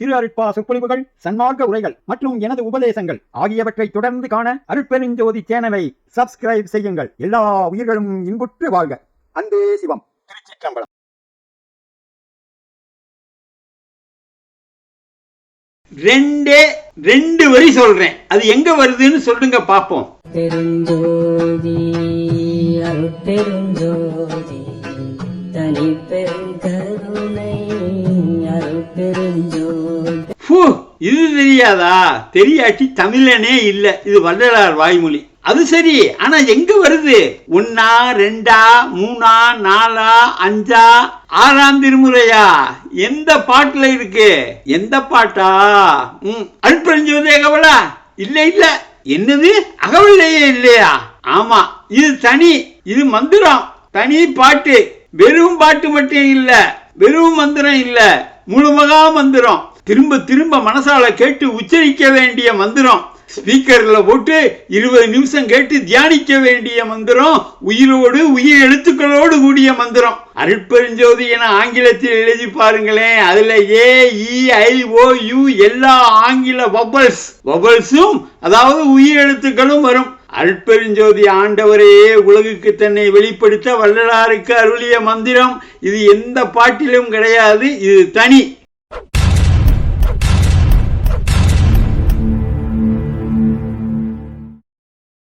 திரு அருட்பா சொற்பொழிவுகள் சன்மார்க்க உரைகள் மற்றும் எனது உபதேசங்கள் ஆகியவற்றை தொடர்ந்து காண அருட்பெருஞ்சோதி சேனலை சப்ஸ்கிரைப் செய்யுங்கள். எல்லா உயிர்களும் இன்புற்று வாழ்க. அன்பே சிவம். திருச்சிற்றம்பலம். ரெண்டே ரெண்டு வரி சொல்றேன். அது எங்க வருதுன்னு சொல்லுங்க பாப்போம் பெருஞ்சோதி அருட்பெருஞ்சோதி தனி பெருங்கருணை இது தெரியாதா? தெரியாட்டி தமிழனே இல்ல. இது வள்ளலார் வாய்மொழி. அது சரி ஆனா எங்க வருது? ஒன்னா ரெண்டா மூணா நாலா அஞ்சா ஆறாம் திருமுறையா? எந்த பாட்டுல இருக்கு? எந்த பாட்டா? உம் அல்பரஞ்சோதி அகவலா இல்ல இல்ல. என்னது? அகவலையே இல்லையா? ஆமா இது தனி இது மந்திரம். தனி பாட்டு. வெறும் பாட்டு மட்டும் இல்ல. வெறும் மந்திரம் இல்லை. முழுமகா மந்திரம் திரும்ப திரும்ப மனசால கேட்டு உச்சரிக்க வேண்டிய மந்திரம். ஸ்பீக்கர்ல போட்டு இருபது நிமிஷம் கேட்டு தியானிக்க வேண்டிய மந்திரம். உயிரோடு உயிர் எழுத்துக்களோடு கூடிய மந்திரம். அருட்பெருஞ்சோதி என ஆங்கிலத்தில் எழுதி பாருங்களேன் அதுல ஏ இ ஐ ஓ யு எல்லா ஆங்கில வபல்ஸ் வபல்ஸும் அதாவது உயிர் எழுத்துக்களும் வரும். அல்பெருஞ்சோதி ஆண்டவரே உலகுக்கு தன்னை வெளிப்படுத்த வள்ளலாருக்கு அருளிய மந்திரம். இது எந்த பாட்டிலும் கிடையாது இது தனி.